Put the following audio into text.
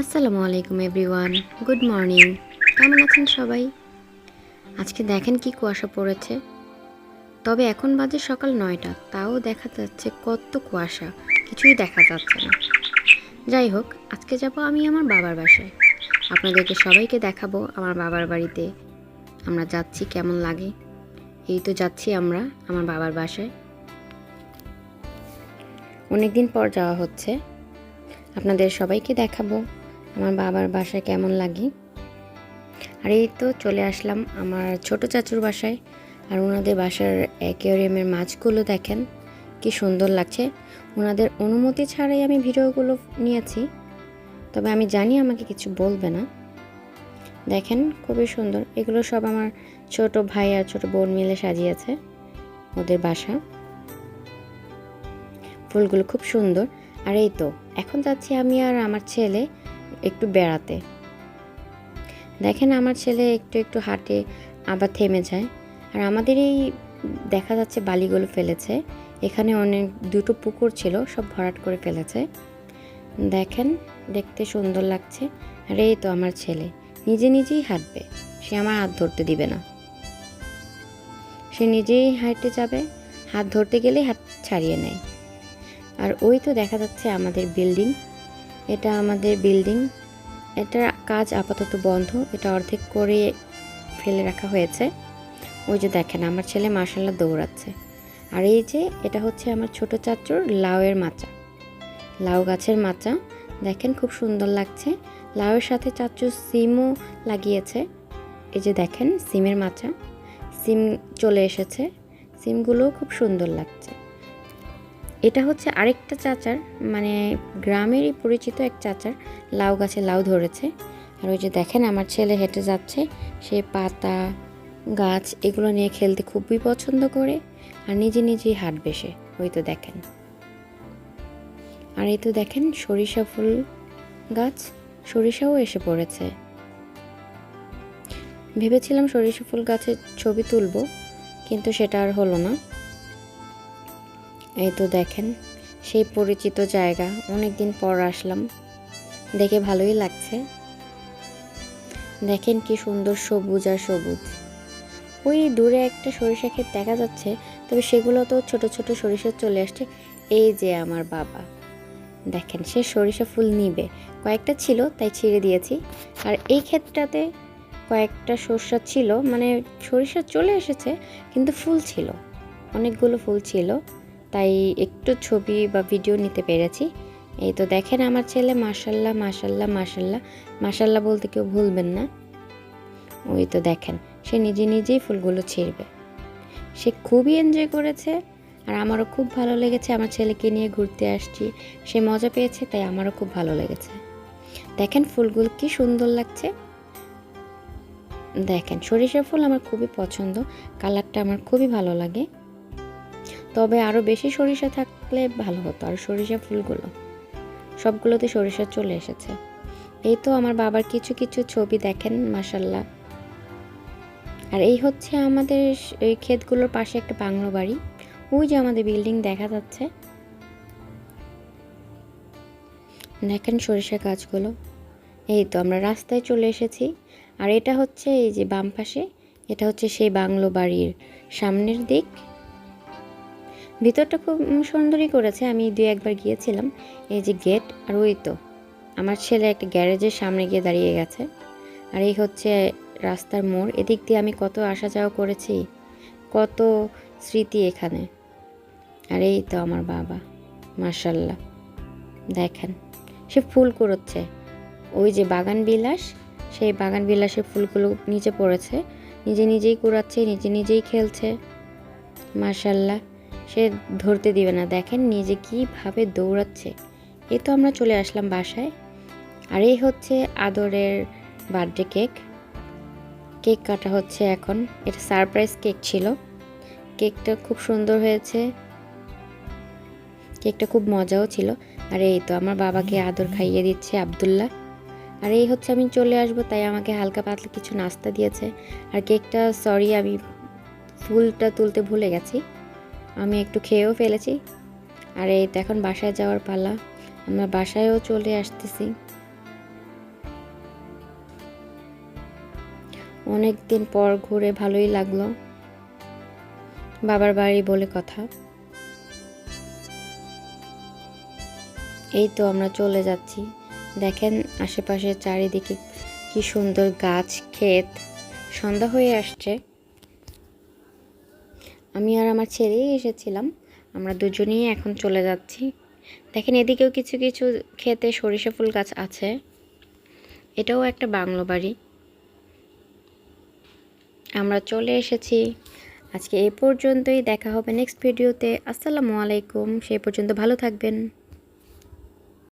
আসসালামু আলাইকুম, everyone. Good morning. কেমন আছেন সবাই? আজকে দেখেন কি কুয়াশা পড়েছে। তবে এখন বাজে সকাল নয়টা, তাও দেখা যাচ্ছে কত কুয়াশা, কিছুই দেখা যাচ্ছে না। যাই হোক, আজকে যাব আমি আমার বাবার বাসায়। আপনাদেরকে সবাইকে দেখাবো আমার বাবার বাড়িতে, আমরা যাচ্ছি কেমন লাগে। এই তো যাচ্ছি আমরা আমার বাবার বাসায়। অনেক দিন পর যাওয়া হচ্ছে। আপনাদের সবাইকে দেখাবো। আমার বাবার বাসায় কেমন লাগে? আর এই তো চলে আসলাম আমার ছোট চাচুর বাসায়। আর ওনাদের বাসার অ্যাকোয়ারিয়ামের মাছগুলো দেখেন, কি সুন্দর লাগছে। ওনাদের অনুমতি ছাড়াই আমি ভিডিওগুলো নিয়েছি। তবে আমি জানি আমাকে কিছু বলবে না। দেখেন, খুবই সুন্দর। এগুলো সব আমার ছোট ভাই আর ছোট বোন মিলে সাজিয়েছে ওদের বাসা। ফুলগুলো খুব সুন্দর। আর এই তো, এখন যাচ্ছি আমি আর আমার ছেলে বেড়াতে। দেখেন আমার ছেলে একটু একটু হাঁটে, আবার থেমে যায়। আর আমাদের এই দেখা যাচ্ছে বালিগুলো ফেলেছে। এখানে অনেক দুটো পুকুর ছিল, সব ভরাট করে ফেলেছে। দেখেন, দেখতে সুন্দর লাগছে। আর এই তো আমার ছেলে। নিজে নিজেই হাঁটবে। সে আমার হাত ধরতে দিবে না। সে নিজেই হাঁটতে যাবে। হাত ধরতে গেলেই হাত ছাড়িয়ে নেয়। আর ওই তো দেখা যাচ্ছে আমাদের বিল্ডিং। এটা আমাদের বিল্ডিং এটার কাজ আপাতত বন্ধ। এটা অর্ধেক করে ফেলে রাখা হয়েছে। ওই যে দেখেন, আমার ছেলে মার্শাল্লাহ দৌড়াচ্ছে। আর এই যে, এটা হচ্ছে আমার ছোট চাচুর লাউয়ের মাচা। লাউ গাছের মাচা। দেখেন খুব সুন্দর লাগছে। লাউয়ের সাথে চাচু সিমও লাগিয়েছে। এই যে দেখেন, সিমের মাচা। সিম চলে এসেছে। সিমগুলোও খুব সুন্দর লাগছে। এটা হচ্ছে আরেকটা চাচার মানে গ্রামেরই পরিচিত এক চাচার, লাউ গাছে লাউ ধরেছে। আর ওই যে দেখেন আমার ছেলে হেঁটে যাচ্ছে, সে পাতা, গাছ এগুলো নিয়ে খেলতে খুবই পছন্দ করে আর নিজে নিজেই হাঁটবে সে। ওই তো দেখেন। আর এই তো দেখেন সরিষা ফুল গাছ, সরিষাও এসে পড়েছে। ভেবেছিলাম সরিষা ফুল গাছের ছবি তুলবো, কিন্তু সেটা আর হলো না। এই তো দেখেন, সেই পরিচিত জায়গা। অনেক দিন পর আসলাম। দেখে ভালোই লাগছে। দেখেন কি সুন্দর সবুজ আর সবুজ। ওই দূরে একটা সরিষা ক্ষেত দেখা যাচ্ছে, তবে সেগুলো তো ছোট ছোট সরিষা চলে আসছে। এই যে আমার বাবা। দেখেন, সে সরিষা ফুল নিবে। কয়েকটা ছিল, তাই ছিঁড়ে দিয়েছি। আর এই ক্ষেতটাতে কয়েকটা সর্ষা ছিল মানে সরিষা চলে এসেছে, কিন্তু ফুল ছিল। অনেকগুলো ফুল ছিল। তাই একটু ছবি বা ভিডিও নিতে পেরেছি। এই তো দেখেন আমার ছেলে মাসাল্লাহ মাসাল্লাহ মাসাল্লাহ মাসাল্লাহ বলতে কেউ ভুলবেন না। ওই তো দেখেন, সে নিজে নিজেই ফুলগুলো ছিঁড়বে। সে খুবই এনজয় করেছে আর আমারও খুব ভালো লেগেছে। আমার ছেলেকে নিয়ে ঘুরতে আসছি, সে মজা পেয়েছে, তাই আমারও খুব ভালো লেগেছে। দেখেন ফুলগুলো কি সুন্দর লাগছে। দেখেন সরিষা ফুল আমার খুবই পছন্দ, কালারটা আমার খুবই ভালো লাগে। তবে আরও বেশি সরিষা থাকলে ভালো হতো, আর সরিষা ফুলগুলো। সবগুলোতে সরিষা চলে এসেছে। এই তো আমার বাবার কিছু কিছু ছবি দেখেন মাসাল্লাহ আর এই হচ্ছে আমাদের এই ক্ষেতগুলোর পাশে একটা বাংলো বাড়ি। ওই যে আমাদের বিল্ডিং দেখা যাচ্ছে। দেখেন সরিষা গাছগুলো। এই তো আমরা রাস্তায় চলে এসেছি। আর এটা হচ্ছে এই যে বাম পাশে, এটা হচ্ছে সেই বাংলো বাড়ির সামনের দিক। ভিতরটা খুব সুন্দরই করেছে। আমি দুই একবার গিয়েছিলাম। এই যে গেট আর ওই তো। আমার ছেলে একটা গ্যারেজের সামনে গিয়ে দাঁড়িয়ে গেছে। আর এই হচ্ছে রাস্তার মোড়। এদিক দিয়ে আমি কত আসা যাওয়া করেছি। কত স্মৃতি এখানে। আর এই তো আমার বাবা। মার্শাল্লাহ দেখেন, সে ফুল কুড়োচ্ছে। ওই যে বাগান বিলাস, সেই বাগান বিলাসের ফুলগুলো নিচে পড়েছে। নিজে নিজেই কুড়াচ্ছে, নিজে নিজেই খেলছে। মার্শাল্লাহ সে ধরতে দিবে না। দেখেন নিজে কীভাবে দৌড়াচ্ছে। এই তো আমরা চলে আসলাম বাসায়। আর এই হচ্ছে আদরের বার্থডে কেক কেক কাটা হচ্ছে এখন। এটা সারপ্রাইজ কেক ছিল। কেকটা খুব সুন্দর হয়েছে। কেকটা খুব মজাও ছিল। আর এই তো আমার বাবাকে আদর খাইয়ে দিচ্ছে আবদুল্লাহ। আর এই হচ্ছে আমি চলে আসব, তাই আমাকে হালকা পাতলা কিছু নাস্তা দিয়েছে। আর কেকটা সরি আমি ফুলটা তুলতে ভুলে গেছি। আমি একটু খেয়েও ফেলেছি। আর এই তো এখন বাসায় যাওয়ার পালা। আমরা বাসায়ও চলে আসতেছি। অনেক দিন পর ঘুরে ভালোই লাগল। বাবার বাড়ি বলে কথা। এই তো আমরা চলে যাচ্ছি। দেখেন আশেপাশে চারিদিকে কি সুন্দর গাছ, ক্ষেত। সন্ধ্যা হয়ে আসছে। আমি আর আমার ছেলেই এসেছিলাম। আমরা দুজনেই এখন চলে যাচ্ছি। দেখেন, এদিকেও কিছু কিছু খেতে সরিষা ফুল গাছ আছে। এটাও একটা বাংলো বাড়ি। আমরা চলে এসেছি। আজকে এ পর্যন্তই। দেখা হবে নেক্সট ভিডিওতে আসসালামু আলাইকুম। সে পর্যন্ত ভালো থাকবেন।